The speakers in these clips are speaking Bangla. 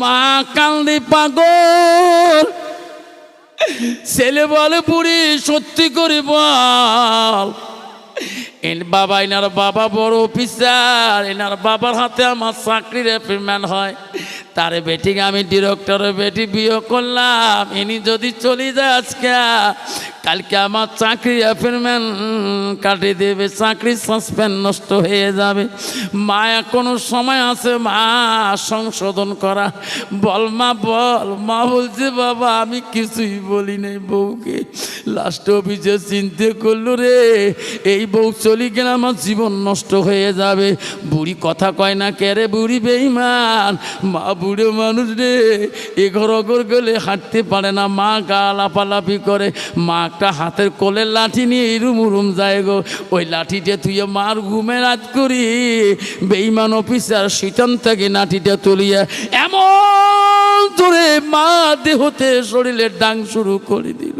মা কান্দি পাগল। ছেলে বলে বুড়ি, সত্যি করে বল। এর বাবা, এনার বাবা বড় অফিসার। এনার বাবার হাতে আমার চাকরির অ্যাপয়েন্টমেন্ট হয়। তার বেটিকে আমি ডিরেক্টরের বেটি বিয়ে করলাম। ইনি যদি চলে যায় আজকে কালকে আমার চাকরি অ্যাপয়েন্টমেন্ট কাটিয়ে দেবে চাকরি সাসপেন্ড নষ্ট হয়ে যাবে। মা, এখনও সময় আছে, মা, সংশোধন করা। বল মা বল। মা বলছে, বাবা, আমি কিছুই বলি নাই বউকে। লাস্ট অফিসে চিনতে করল রে, এই বউ চলে গেলে আমার জীবন নষ্ট হয়ে যাবে। বুড়ি কথা কয় না কে রে, বুড়ি বেইমান মা, বুড়ো মানুষ রে, এ ঘর অগর গেলে হাঁটতে পারে না। মা গা লাফালাফি করে। মা একটা হাতের কোলের লাঠি নিয়ে ইরুম উরুম যায় গো। ওই লাঠিটা তুই মার ঘুমে রাত করি। বেইমান অফিসার শীতন থেকে লাঠিটা তুলিয়া এমন ধরে মা দেহতে শরীরের ডাং শুরু করে দিল।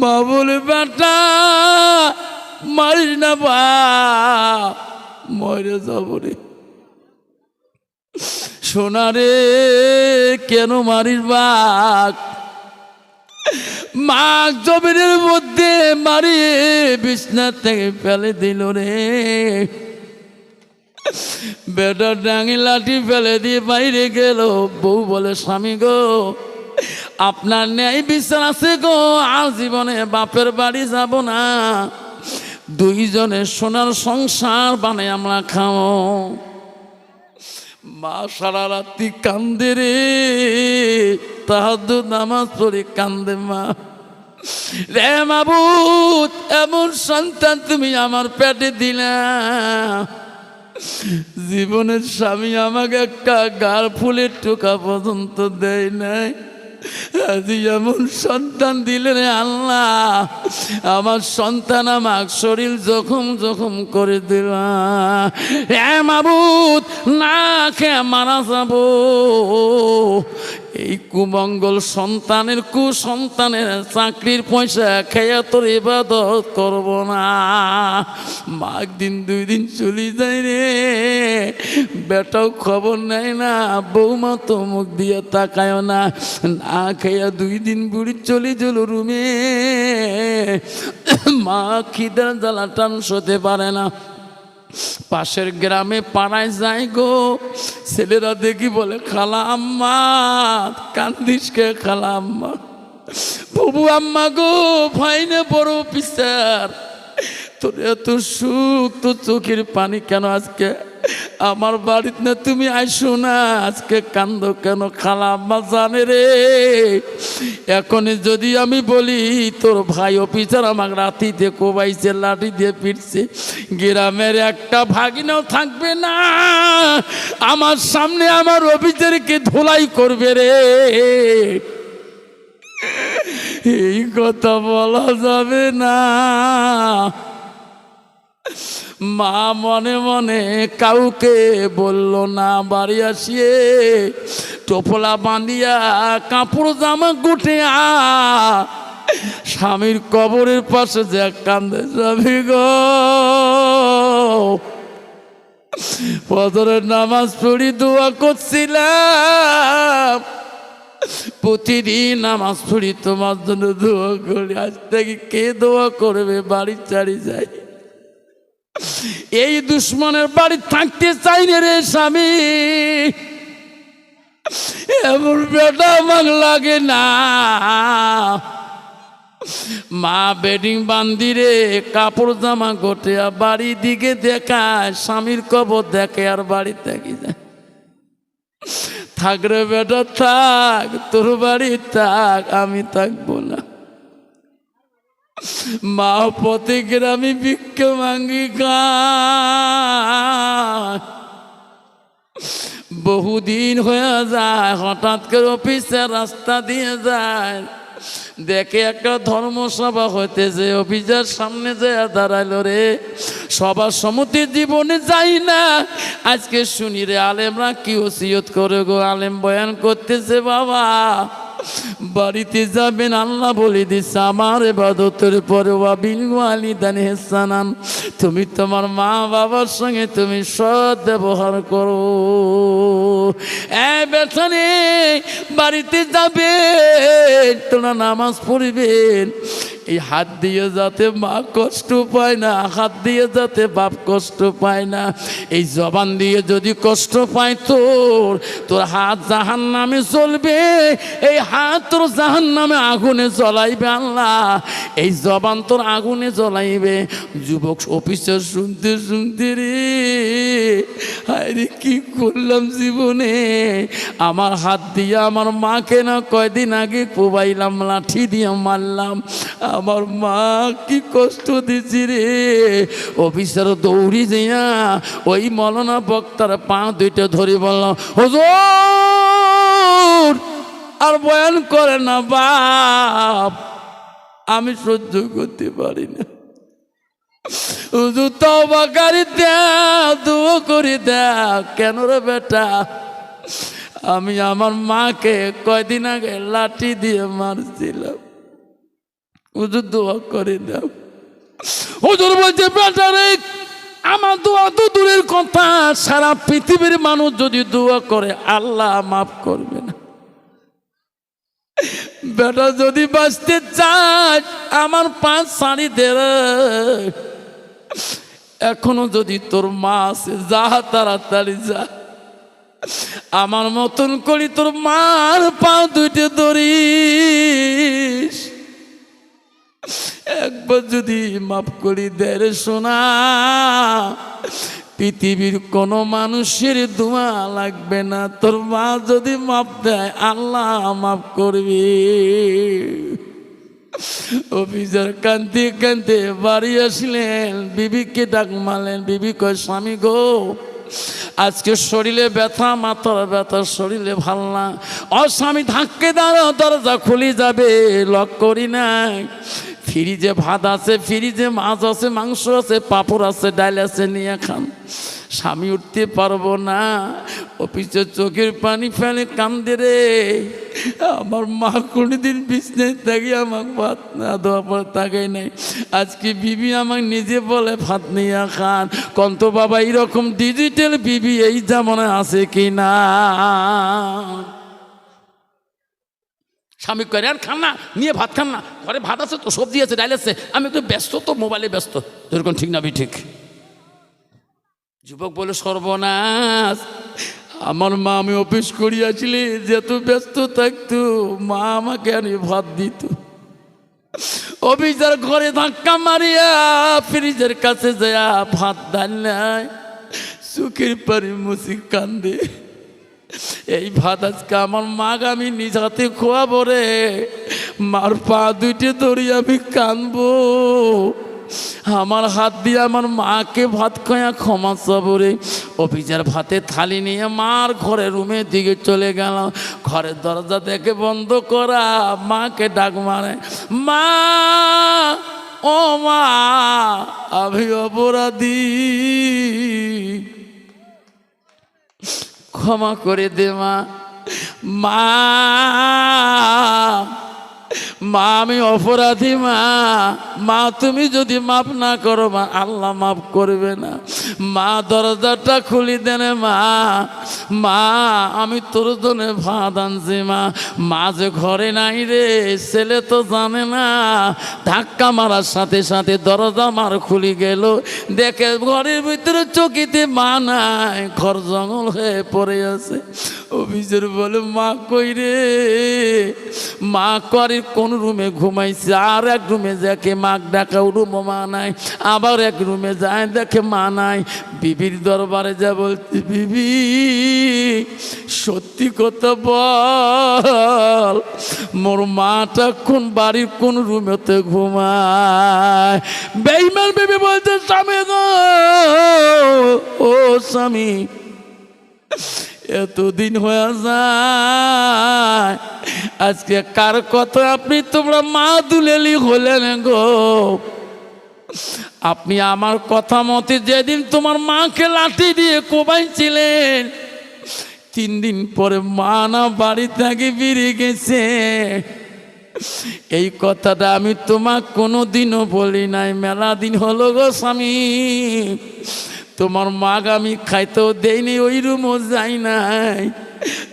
মা বলে, বেটা, মারিস না বা, মরে যাব রে। সোনা রে, কেন মারিস বাঘ মাঘ জমিনের মধ্যে মারিয়ে বিছনা থেকে ফেলে দিল রে। বেটা ডাঙি লাঠি ফেলে দিয়ে বাইরে গেল। বউ বলে, স্বামী গো, আপনার ন্যায় বিচার আছে গো আর জীবনে বাপের বাড়ি যাব না। দুইজনে সোনার সংসার বানাই আমরা খাও মা সারা রাত্রি কান্দে রে। তাহাদ নামাজ পড়ে কান্দে মা। রে মাবুত এমন সন্তান তুমি আমার পেটে দিলা। জীবনের স্বামী আমাকে একটা গার ফুলের টোকা পর্যন্ত দেয় নাই। এমন সন্তান দিলেন আল্লাহ, আমার সন্তান আমার শরীর জখম জখম করে দিল। হ্যাঁ মাবুত না খেয়ে মারা যাব। এই কুমঙ্গল সন্তানের কুসন্তানের চাকরির পয়সা খেয়া তোর ইবাদত করব না। মাঘ দিন দুই দিন চলি যায় রে। বেটাও খবর নেয় না, বৌমা তো মুখ দিয়ে তাকায় না। না খেয়া দুই দিন বুড়ি চলে গেল রুমে। মা খিদার জ্বালা টান সতে পারে না। পাশের গ্রামে পাড়ায় যাই গো। ছেলেরা দেখি বলে, খালা আম্মা, কান্দিস কে খালা আম্মা? বাবু আম্মা গো, ভাইনে বড় পিসার তোর এত সুখ, তোর চোখের পানি কেন আজকে? আমার বাড়িতে না, তুমি আইসো না। আজকে কান্দ কেন খালা আম্মা জানে রে। এখনই যদি আমি বলি, তোর ভাই অফিসার আমাকে রাতিতে কোবাইছে, লাঠি দিয়ে পিটছে, গ্রামের একটা ভাগিনাও থাকবে না। আমার সামনে আমার অফিসারকে ধোলাই করবে রে। এই কথা বলা যাবে না। মা মনে মনে কাউকে বলল না, বাড়ি আসিয়ে টোপলা বাঁধিয়া কাপড় জামা গুটে আ স্বামীর কবরের পাশে যে কান্দে যাবি গো নামাজ পড়ি, দোয়া করছিলাম। প্রতিদিন নামাজ পড়ি, তোমার জন্য দোয়া করি। আজ থেকে কে দোয়া করবে? বাড়ি চারি যাই এই দুশ্মনের বাড়ি থাকতে চাই না রে স্বামী। এমন বেটা আমার লাগে না। মা বেডিং বান্দিরে কাপড় জামা গোটে আর বাড়ি দিকে দেখায়, স্বামীর কবর দেখে আর বাড়ি থেকে যায় থাক রে বেটা, থাক, তোর বাড়ি থাক, আমি থাকব না। মা পথে গ্রামে ভিক্ষ মাঙ্গি বহুদিন হয়ে যায়, হঠাৎ করে অফিসে রাস্তা দিয়ে যায়। দেখে একটা ধর্মসভা হইতেছে, অফিসের সামনে যে দাঁড়াইলো রে। সবার সমতি জীবনে যাই না। আজকে শুনি রে, আলেমরা কি ওসিয়ত করে গো? আলেম বয়ান করতেছে বাবা। বাড়িতে যাবেন, আল্লাহ বলে দিচ্ছে আমার এবাদতের পরে ওয়াবিল হেসানান তুমি তোমার মা বাবার সঙ্গে তুমি সৎ ব্যবহার করো। এ বাড়িতে যাবে তোমরা নামাজ পড়বেন এই হাত দিয়ে যাতে মা কষ্ট পায় না, হাত দিয়ে যাতে বাপ কষ্ট পায় না, এই জবান দিয়ে যদি কষ্ট পায় তোর তোর হাত জাহান নামে চলবে, এই হাত তোর জাহান নামে আগুনে জ্বলাইবে আল্লাহ, এই জবান তোর আগুনে জ্বলাইবে। যুবক অফিসার শুনতে শুনতে রে, হায় রে, কি করলাম জীবনে? আমার হাত দিয়ে আমার মাকে না কয়দিন আগে কোবাইলাম, লাঠি দিয়ে মারলাম আমার মা কি কষ্ট দিছি রে। অফিসার দৌড়ি দিয়া ওই মলনা বক্তার পা দুইটা ধরে বললাম আর বয়ান করে না বাপ, আমি সহ্য করতে পারি না। তবা গাড়ি দুও করে দেও কেন রে বেটা? আমি আমার মাকে কয়দিন আগে লাঠি দিয়ে মারছিলাম। হুজুর দোয়া করে দাও। হুজুর বলছে বেটা রে আমার দোয়া তো দূরের কথা। সারা পৃথিবীর মানুষ যদি দোয়া করে, আল্লাহ মাফ করবে না। বেটা, যদি বাঁচতে চায়, আমার পাঁচ শাড়ি দে এখনও যদি তোর মা আছে, যা তাড়াতাড়ি যা। আমার মতন করি তোর মার পা দুইটে ধরিস। একবার যদি মাফ করি রে সোনা, পৃথিবীর কোনো মানুষের দোয়া লাগবে না। তোর মা যদি মাপ দেয়, আল্লাহ মাফ করবি। অফিসার কান্তি কান্তি বাড়ি আসলেন, বিবিকে ডাক মারলেন, বিবি কয়, স্বামী গো, আজকে শরীরে ব্যথা, মাথার ব্যথা, শরীরে ভালো না। ও স্বামী, ধাক্কে দাঁড়াও দরজা খুলে যাবে, লক করি নাই। ফ্রিজে ভাত আছে, ফ্রিজে মাছ আছে, মাংস আছে, পাপড় আছে, ডাল আছে, নিয়ে খান। স্বামী উঠতে পারব না। অফিসে চোখের পানি ফেলে কান্দে রে। আমার মা কোনোদিন বিছনায় থাকি আমাকে ভাত না দেওয়া পর তাকাই নাই। আজকে বিবি আমাকে নিজে বলে, ভাত নিয়ে খান। কন্ত বাবা, এইরকম ডিজিটাল বিবি এই জামানায় আছে কি না স্বামী করে আর খান না, নিয়ে ভাত খান না। ঘরে ভাত আছে তো, সবজি আছে ডাইল আছে। আমি একটু ব্যস্ত তো, মোবাইলে ব্যস্ত। যেরকম ঠিক না ঠিক যুবক বলে সর্বনাশ, আমার মা, আমি অফিস করিয়াছিলি যেত ব্যস্ত থাকতো, মা আমাকে আনি ভাত দিত। অফিসার ঘরে ধাক্কা মারিয়া, ফ্রিজের কাছে যায় ভাত ডাল নাই সুখের পারি মুসি কান্দে। এই ভাত আজকে আমার মাগ আমি নিজ হাতে খোয়াবো রে। মার পা দুইটি ধরি আমি কানবো। আমার হাত দিয়ে আমার মাকে ভাত খয়া ক্ষমা চাবরে অফিসের ভাতে থালি নিয়ে মার ঘরের রুমের দিকে চলে গেল ঘরের দরজা দেখে বন্ধ করা, মাকে ডাক মারে, মা, ও মা, আমি অপরাধী। ক্ষমা করে দে মা। মা। মা, আমি অপরাধী, মা। মা, তুমি যদি মাফ না করো, মা, আল্লাহ মাফ করবে না। মা, দরজাটা খুলি দেনে, মা। মা, আমি তোর জন্য ভাত আনছি, মা। মা যে ঘরে নাই রে, ছেলে তো জানে না। ধাক্কা মারার সাথে সাথে দরজা মার খুলি গেল। দেখে ঘরের ভিতরে চকিতে মা নাই, ঘর জঙ্গল হয়ে পড়ে আছে। অভিযোগ বলে, মা কই রে? মা করে কোন রুমে ঘুমাইছে, আর এক রুমে দেখে মাক ডাকা রুম মা নাই, আবার এক রুমে যায়, দেখে মা নাই। বিবির দরবারে যা বলছে, বিবি, সত্যি কথা বল, মোর মাটা কোন বাড়ির কোন রুমেতে ঘুমায়? বেইমান বিবি বলছে, স্বামী ও স্বামী এতদিন হয়ে যায়, আজকে কার কথা আপনি তোমরা মা দুলেলি হলেন গো? আপনি আমার কথা মতে যেদিন তোমার মাকে লাঠি দিয়ে কোবাইছিলেন, তিন দিন পরে মা না বাড়ি থেকে বেরিয়ে গেছে। এই কথাটা আমি তোমাক কোনো দিনও বলি নাই। মেলা দিন হলো গো স্বামী। তোমার মাগ আমি খাইতেও দেইনি, ওই রুমও যাই নাই।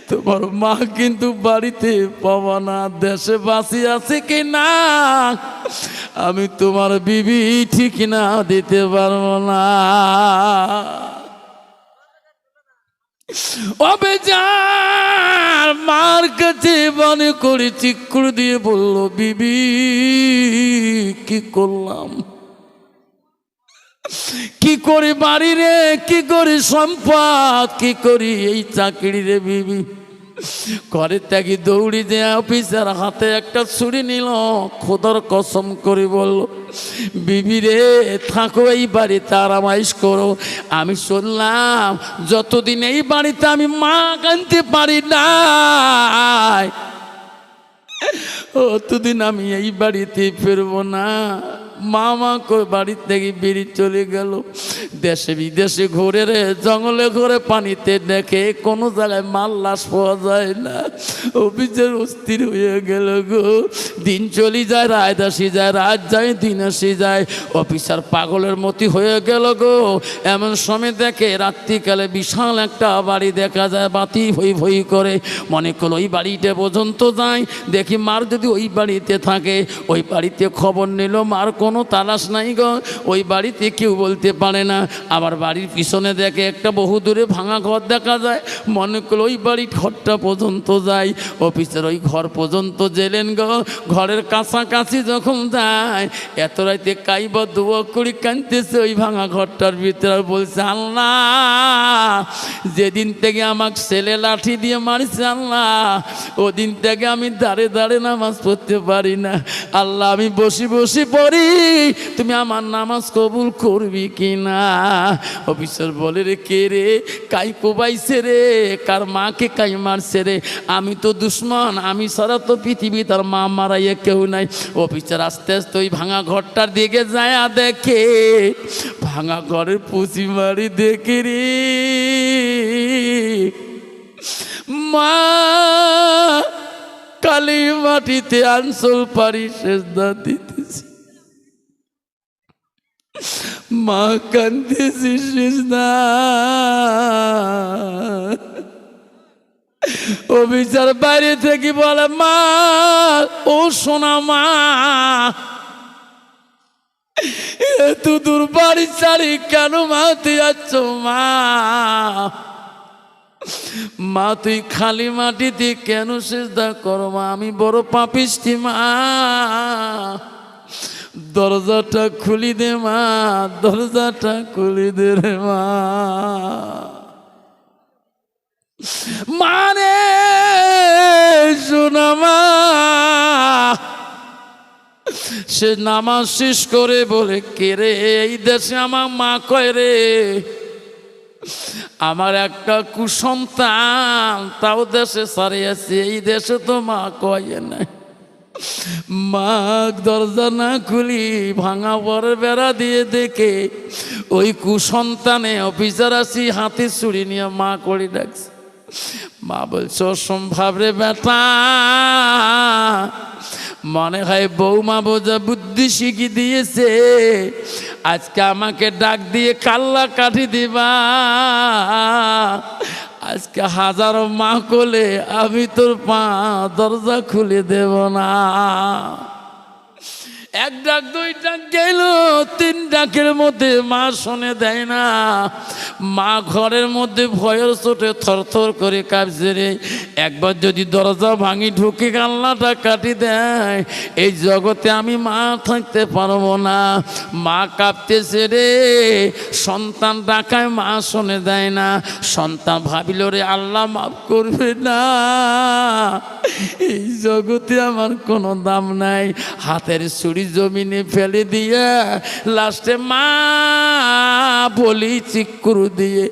তোমার মা কিন্তু বাড়িতে পাবা না, দেশে বাসি আছে কি না? আমি তোমার বিবি ঠিক না, দিতে পারব না। অবেজার মার কাছে মনে করে চিকুর দিয়ে বলল, বিবি, কি করলাম? কি করি বাড়ি রে, কি করি সম্পদ, কি করি এই চাকরি রে বিবি? ঘরে ত্যাগি দৌড়ি যে অফিসার হাতে একটা ছুরি নিল, খোদর কসম করে বলল, বিবি রে, থাকো এই বাড়িতে আরামাইশ করো। আমি শুনলাম, যতদিন এই বাড়িতে আমি মা কানতে পারি না অতদিন আমি এই বাড়িতে ফিরবো না। মামা করে বাড়ি থেকে বেরিয়ে চলে গেল। দেশে বিদেশে ঘুরে রে, জঙ্গলে ঘরে পানিতে দেখে কোনো জায়গায় মাল লাশ পাওয়া যায় না। অফিসের অস্থির হয়ে গেল গো। দিন চলে যায়, রাত আসি যায়, রাত যায়, দিন আসি যায়। অফিসার পাগলের মতি হয়ে গেল গো। এমন সময় দেখে রাত্রিকালে বিশাল একটা বাড়ি দেখা যায়, বাতি ভই ভই করে। মনে করল ওই বাড়িতে পর্যন্ত যায়। দেখি মার যদি ওই বাড়িতে থাকে, ওই বাড়িতে খবর নিল, মার কোনো তালাশ নাই গো। ওই বাড়িতে কেউ বলতে পারে না। আবার বাড়ির পিছনে দেখে একটা বহু দূরে ভাঙা ঘর দেখা যায়। মনে করল ওই বাড়ির ঘরটা পর্যন্ত যায়। অফিসের ওই ঘর পর্যন্ত জেলেন গো। ঘরের কাছাকাছি যখন যায়, এত রাইতে কাইব দুয়া করি কানতেছে ওই ভাঙা ঘরটার ভিতরে। বলছে, আল্লাহ, যেদিন থেকে আমাকে ছেলে লাঠি দিয়ে মারিছে, আল্লাহ, ওদিন থেকে আমি দাঁড়ে দাঁড়ে নামাজ পড়তে পারি না। আল্লাহ, আমি বসি বসি পড়ি তুমি আমার নামাজ কবুল করবি কি না অফিসার বলে, রে কে রে? কাই কোবাইছে রে? কার মাকে কাই মারছে রে? আমি তো দুশ্মন, আমি সারা তো পৃথিবী তার মা মারাইয়ে কেউ নাই। অফিসার আস্তে আস্তে ওই ভাঙা ঘরটার দিকে যায় দেখে, ভাঙা ঘরের পুঁচি মারি দেখে রে। মা, কালী মাটিতে আনসল পারি শেষ দিতেছি মা কান্দেছিস না বিচার বাইরে থেকে বলে, মা, ও সোনা মা, এত দূর বাড়ি ছাড়ি কেন মা, তুই যাচ্ছ মা? মা, তুই খালি মাটিতে কেন সেজদা করো মা? আমি বড় পাপিষ্টি মা। দরজাটা খুলি দে মা, দরজাটা খুলি দে রে মা। মানে শুনামা সে নামাজ শেষ করে বলে, কে রে? এই দেশে আমার মা কয় রে? আমার একটা কুসন্তান, তাও দেশে সারিয়েছে, এই দেশে তো মা কয় নাই। মা দরজা না খুলি ভাঙা বর বেড়া দিয়ে দেখে ওই কুসন্তানে অফিসার আসি, হাতে ছুরি নিয়ে মা করে ডাকছে। মা বলছে, অসম্ভব রে বেটা। মনে হয় বৌমা বোঝা বুদ্ধি শিখি দিয়েছে। আজকে আমাকে ডাক দিয়ে কাল্লা কাঠি দিবা। আজকে হাজার মা কোলে আমি তোর পা দরজা খুলে দেব না। এক ডাক দুই ডাক গেল, তিন ডাকের মধ্যে, মা শুনে দেয় না। মা ঘরের মধ্যে ভয়ের চোটে থরথর করে কাঁপছে রে। একবার যদি দরজা ভাঙি ঢুকে কান্নাটা কাটি দেয়, এই জগতে আমি মা থাকতে পারব না। মা কাঁপতেছে রে। সন্তান ডাকায় মা শুনে দেয় না। সন্তান ভাবিল রে, আল্লাহ মাফ করবে না। এই জগতে আমার কোনো দাম নাই। হাতের ছুরি জমিনে ফেলে দিয়ে লাস্টে মা বলি চিকুর দিয়ে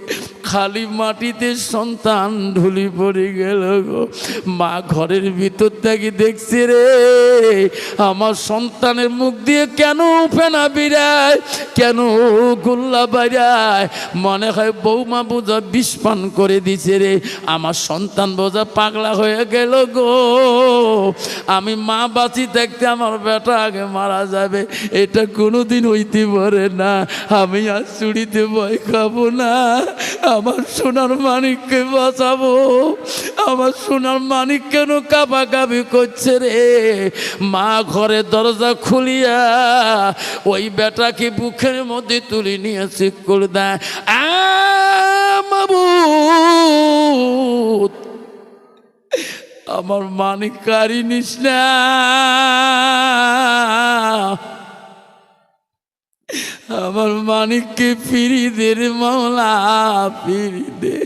খালি মাটিতে সন্তান ঢুলি পড়ে গেল গো। মা ঘরের ভিতর থেকে দেখছে রে, আমার সন্তানের মুখ দিয়ে কেন ফেনা বিরায় কেন গোল্লা বাড়ায়? মনে হয় বৌমা বোঝা বিষ পান করে দিছে রে। আমার সন্তান বোঝা পাগলা হয়ে গেল গো। আমি মা বাঁচি থাকতে আমার বেটা আগে মারা যাবে। এটা কোনোদিন হইতে পারে না। আমি আর চুড়িতে ভয় খাব না। আমার সোনার মানিককে বাঁচাবো। আমার সোনার মানিক কেন কাবি করছে রে? মা ঘরে দরজা খুলিয়া ওই বেটাকে বুকের মধ্যে তুলে নিয়ে চেক করে দেয় আমার মানিক কারি নিস না। আমার মানিককে ফিরি দে রে মাওলা ফিরি দে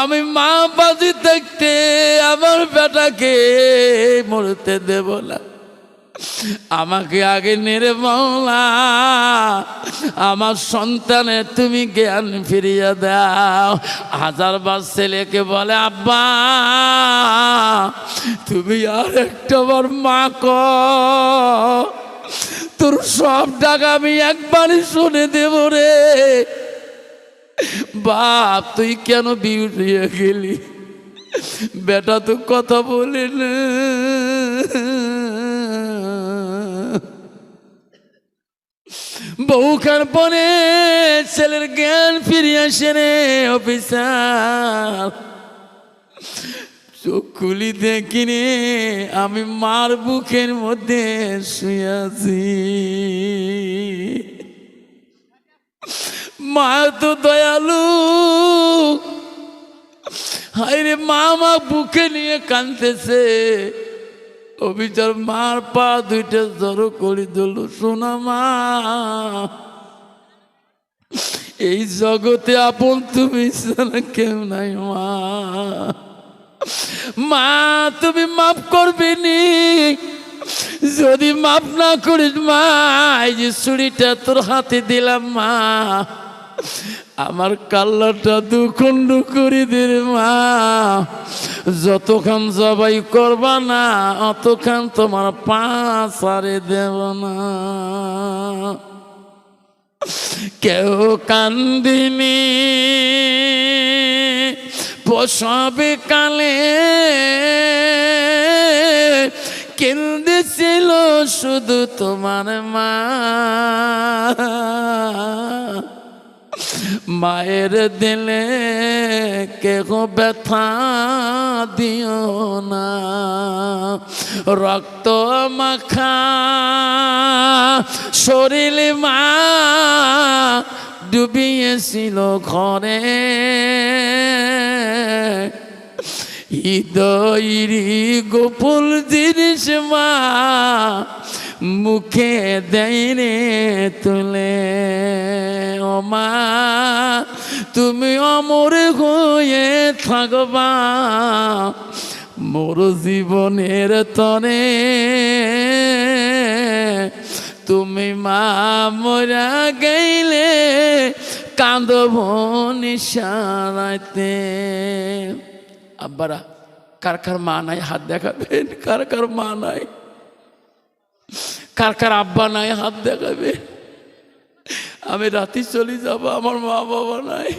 আমি মা বাজি দেখতে আমার বেটাকে মরতে দেব না। আমাকে আগে নেড়ে মাওলা আমার সন্তানের তুমি জ্ঞান ফিরিয়ে দাও। হাজার বার ছেলেকে বলে, আব্বা, তুমি আর একটা বার মা তোর সব টাকা আমি একবারই শুনে দেব রে। বাপ, তুই কেন বিউটিয়ে গেলি? বেটা তো কথা বলে না। বহুখান পরে ছেলের জ্ঞান ফিরিয়ে আসে রে অফিসার চোখ খুলি দেখিনি, আমি মার বুকের মধ্যে শুয়াছি মা তো দয়ালু। হাইরে মা মা বুকে নিয়ে কানতেছে অবিচার মার পা দুইটা জড়ো করে দিল সোনা মা। এই জগতে আপন তুমি কেউ নাই মা। মা, তুমি মাফ করবে নি যদি মাফ না করিস মা, এই যে ছুরিটা তোর হাতে দিলাম মা। আমার কাল্লাটা দুখণ্ড করে দে মা। যতক্ষণ জবাই করবা না অতক্ষণ তোমার পা সারে দেব না। কেউ কান্দিনি প্রসবে কালে। কেন্দেছিল শুধু তোমার মা। মায়ের দিলে কেহ ব্যথা দিও না। রক্ত মাখা শরীর মা ডুবিয়েছিল ঘরে। হৃদয়রি গোপল জিনিস মা মুখে দেয় রে তুলে মা, তুমি অমর হয়ে থাকবা। মোর জীবনের তরে তুমি মা মরা গেলে কাঁদব নিশানাতে আব্বারা, কার কার মা নাই? হাত দেখাবেন, কার কার মা নাই? কার কার আব্বা নাই হাত দেখাবে? আমি রাতে চলে যাব আমার মা বাবা নাই।